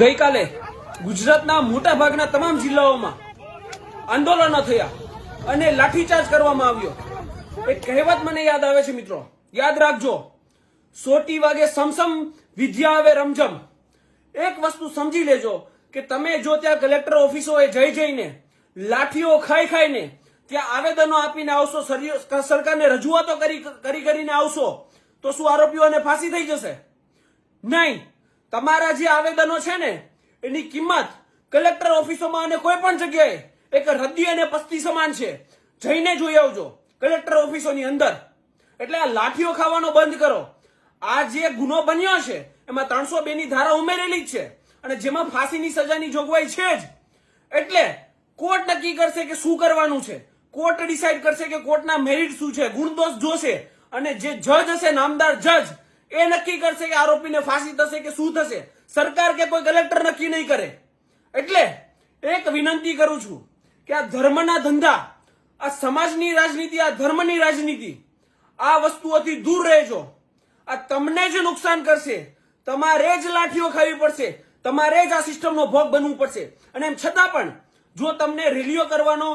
ગઈકાલે ગુજરાતના મોટા ભાગના તમામ જિલ્લાઓમાં આંદોલનો થયા અને લાઠીચાર્જ કરવામાં આવ્યો. એક કહેવત મને યાદ આવે છે મિત્રો. યાદ રાખજો. સોટી વાગે સમસમ, વિદ્યા આવે રમઝમ. એક વસ્તુ સમજી લેજો કે તમે જો ત્યાં કલેક્ટર ઓફિસોએ જઈ જઈને લાઠીઓ ખાઈ ખાઈને ત્યાં આવેદનો આપીને આવશો સરી- સરકારને રજૂઆતો કરી, કરીને આવશો, તો શું આરોપીઓને ફાંસી થઈ જશે? નહીં. તમારા જે આવેદનો છે ને, એની કિંમત કલેક્ટર ઓફિસોમાં અને કોઈ પણ જગ્યાએ એક હૃદય અને પસ્તી સમાન છે. જઈને જોઈ આવજો, કલેક્ટર ઓફિસોની અંદર. એટલે આ લાઠીઓ ખાવાનો બંધ કરો. આ જે ગુનો બન્યો છે, એમાં ત્રણસો બે ની ધારા ઉમેરેલી જ છે. અને જેમાં ફાંસીની સજાની જોગવાઈ છે જ. એટલે કોર્ટ નક્કી કરશે કે શું કરવાનું છે. કોર્ટ ડિસાઈડ કરશે કે કોર્ટના મેરિટ શું છે. ગુણદોષ જોશે અને જે જજ હશે, નામદાર જજ એ નક્કી કરશે કે આરોપીને ફાંસી થશે કે શું થશે? સરકાર કે કોઈ કલેક્ટર નક્કી નહીં કરે? એટલે એક વિનંતી કરું છું કે આ ધર્મના ધંધા, આ સમાજની રાજનીતિ, આ ધર્મની રાજનીતિ, આ વસ્તુઓથી દૂર રહેજો. આ તમને જ નુકસાન કરશે, તમારે જ લાઠીઓ ખાવી પડશે, તમારે જ આ સિસ્ટમનો ભોગ બનવું પડશે. અને એમ છતાં પણ, જો તમને રેલીઓ કરવાનો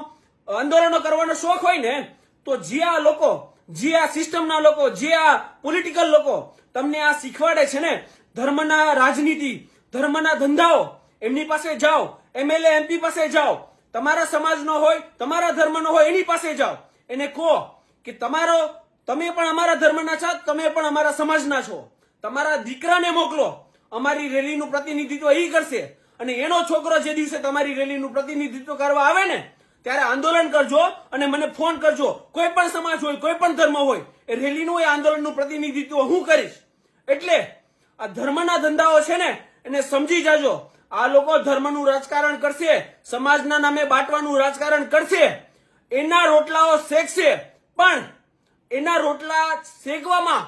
આંદોલનો કરવાનો શોખ હોય ને, તો જે આ લોકો જે આ સિસ્ટમના લોકો, જે આ પોલિટિકલ લોકો તમને આ શીખવાડે છે ને, ધર્મના રાજનીતિ, ધર્મના ધંધાઓ, એમની પાસે જાઓ, એમએલએ, એમપી પાસે જાઓ. તમારા સમાજનો હોય, તમારા ધર્મનો હોય, એની પાસે જાઓ. એને કહો કે તમારો, તમે પણ અમારા ધર્મના છો, તમે પણ અમારા સમાજના છો. તમારા દીકરાને મોકલો. અમારી રેલીનું પ્રતિનિધિત્વ એ કરશે. અને એનો છોકરો જે દિવસે તમારી રેલીનું પ્રતિનિધિત્વ કરવા આવે ને ત્યારે આંદોલન કરજો અને મને ફોન કરજો. કોઈ પણ સમાજ હોય, કોઈ પણ ધર્મ હોય, એ રેલીનું એ આંદોલનનું પ્રતિનિધિત્વ હું કરીશ. એટલે આ ધર્મના ધંધાઓ છે ને, એને સમજી જાજો. આ લોકો ધર્મનું રાજકારણ કરશે, સમાજના નામે બાંટવાનું રાજકારણ કરશે. એના રોટલાઓ શેકશે. પણ એના રોટલા શેકવામાં,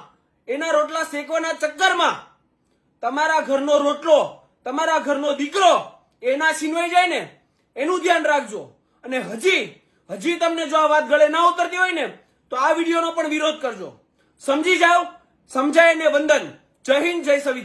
એના રોટલા શેકવાના ચક્કરમાં તમારા ઘરનો રોટલો, તમારા ઘરનો દીકરો, એના છીનવાઈ જાય ને, એનું ધ્યાન રાખજો. અને હજી હજી તમને જો આ વાત ગળે ના ઉતરતી હોય ને, તો આ વિડીયોનો પણ વિરોધ કરજો. સમજી જાઓ? સમજાય ને વંદન. જય હિન્દ, જય સંવિધાન.